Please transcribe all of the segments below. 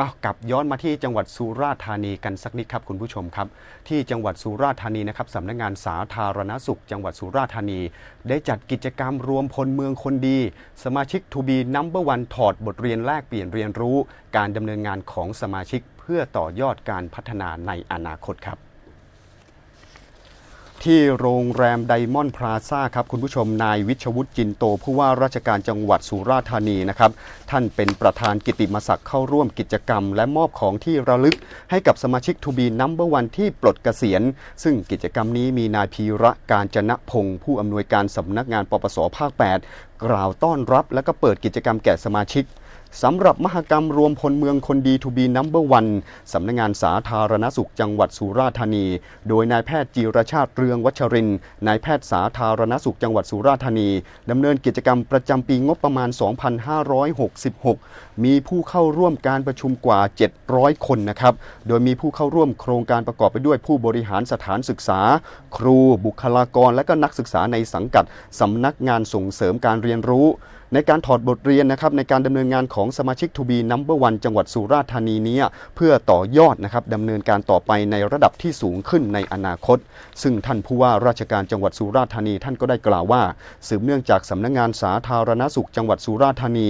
อ้าวกลับย้อนมาที่จังหวัดสุราษฎร์ธานีกันสักนิดครับคุณผู้ชมครับ ที่จังหวัดสุราษฎร์ธานีนะครับสำนักงานสาธารณสุข จังหวัดสุราษฎร์ธานี ได้จัดกิจกรรมรวมพลเมืองคนดี สมาชิกทูบีนัมเบอร์วันถอดบทเรียนแลกเปลี่ยนเรียนรู้ การดำเนินงานของสมาชิกเพื่อต่อยอดการพัฒนาในอนาคตครับ ที่โรงแรมไดมอนด์พลาซ่าครับคุณผู้ชมนายวิชวุฒิจินโต ผู้ว่าราชการจังหวัดสุราษฎร์ธานีนะครับ ท่านเป็นประธานกิติมศักดิ์เข้าร่วมกิจกรรม และมอบของที่ระลึกให้กับสมาชิกทูบีนัมเบอร์วันที่ปลดเกษียณ ซึ่งกิจกรรมนี้มีนายพีระการจนะพงศ์ผู้อำนวยการสำนักงานปปสภาค 8 กล่าวต้อนรับ และก็เปิดกิจกรรมแก่สมาชิก สำหรับมหกรรมรวมพลเมืองคนดีทูบีนัมเบอร์วันสำนักงานสาธารณสุขจังหวัดสุราษฎร์ธานี โดยนายแพทย์จีรชาติเรืองวัชรินนายแพทย์สาธารณสุขจังหวัดสุราษฎร์ธานีดำเนินกิจกรรมประจำปีงบประมาณ 2566 มีผู้เข้าร่วมการประชุมกว่า 700 คนนะครับ โดยมีผู้เข้าร่วมโครงการประกอบไปด้วยผู้บริหารสถานศึกษา ครูบุคลากรและก็นักศึกษาในสังกัดสำนักงานส่งเสริมการเรียนรู้ ในการถอดบทเรียนนะครับในการดำเนินงานของสมาชิกทูบีนัมเบอร์วันจังหวัดสุราษฎร์ธานีเนี้เพื่อต่อยอดนะครับดำเนินการต่อไปในระดับที่สูงขึ้นในอนาคต ซึ่งท่านผู้ว่าราชการจังหวัดสุราษฎร์ธานีท่านก็ได้กล่าวว่า สืบเนื่องจากสำนักงานสาธารณสุขจังหวัดสุราษฎร์ธานี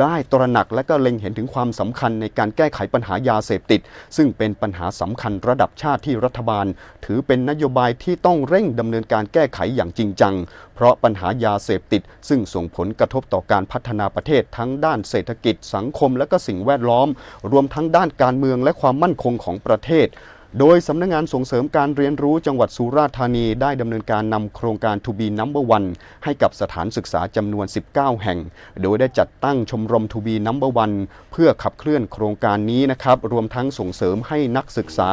ได้ตระหนักและก็เล็งเห็นถึงความสำคัญในการแก้ไขปัญหายาเสพติด ซึ่งเป็นปัญหาสำคัญระดับชาติที่รัฐบาล ถือเป็นนโยบายที่ต้องเร่งดำเนินการแก้ไขอย่างจริงจัง เพราะปัญหายาเสพติด ซึ่งส่งผลกระทบต่อการพัฒนาประเทศทั้งด้านเศรษฐกิจสังคมและก็สิ่งแวดล้อม รวมทั้งด้านการเมืองและความมั่นคงของประเทศ โดยสำนักงานส่งเสริมการเรียนรู้จังหวัดสุราษฎร์ธานีได้ดำเนินการนำโครงการ To be number one ให้กับสถานศึกษาจำนวน 19 แห่ง โดยได้จัดตั้งชมรม To be number one เพื่อขับเคลื่อนโครงการนี้นะครับ รวมทั้งส่งเสริมให้นักศึกษา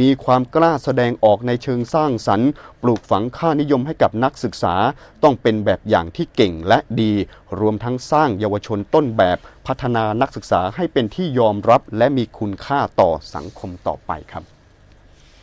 มีความกล้าแสดงออกในเชิงสร้างสรรค์ ปลูกฝังค่านิยมให้กับนักศึกษา ต้องเป็นแบบอย่างที่เก่งและดี รวมทั้งสร้างเยาวชนต้นแบบพัฒนานักศึกษาให้เป็นที่ยอมรับ และมีคุณค่าต่อสังคมต่อไปครับ